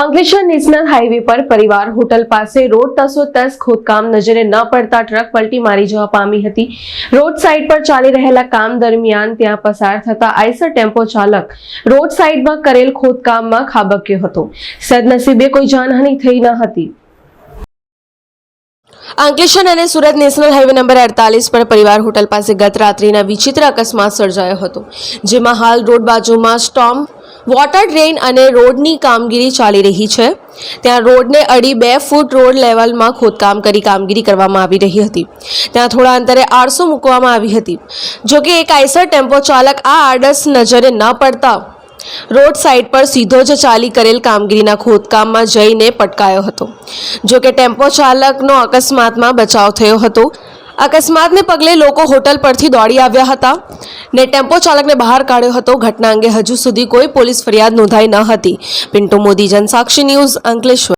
Ankleshwar national highway પર પરિવાર hotel પાસે રોડ તસોતસ ખોદકામ નજરે ન પડતા ટ્રક પલટી મારી જવા પામી હતી. રોડ સાઈડ પર ચાલી રહેલા કામ દરમિયાન ત્યાં પસાર થતા આઈસર ટેમ્પો ચાલક રોડ સાઈડમાં કરેલ ખોદકામમાં ખાબક્યો હતો. સદનસીબે કોઈ જાનહાનિ થઈ ન હતી. અંકલેશ્વર અને સુરત નેશનલ હાઈવે નંબર અડતાલીસ પર પરિવાર હોટલ પાસે ગત રાત્રિના વિચિત્ર અકસ્માત સર્જાયો હતો, જેમાં હાલ રોડ બાજુમાં સ્ટોમ, વોટર ડ્રેન અને રોડની કામગીરી ચાલી રહી છે. ત્યાં રોડને અડી બે ફૂટ રોડ લેવલમાં ખોદકામ કરી કામગીરી કરવામાં આવી રહી હતી. ત્યાં થોડા અંતરે આરસો મૂકવામાં આવી હતી. જોકે એક આઈસર ટેમ્પો ચાલક આ આડસ નજરે ન પડતા રોડ સાઈડ પર સીધો જ ચાલી કરેલ કામગીરીના ખોદકામમાં જઈને પટકાયો હતો. જો કે ટેમ્પો ચાલકનો અકસ્માતમાં બચાવ થયો હતો. અકસ્માતને પગલે લોકો હોટલ પરથી દોડી આવ્યા હતા ને ટેમ્પો ચાલકને બહાર કાઢ્યો હતો. ઘટના અંગે હજુ સુધી કોઈ પોલીસ ફરિયાદ નોંધાઈ ન હતી. પિન્ટુ મોદી, જનસાક્ષી ન્યૂઝ અંકલેશ્વર.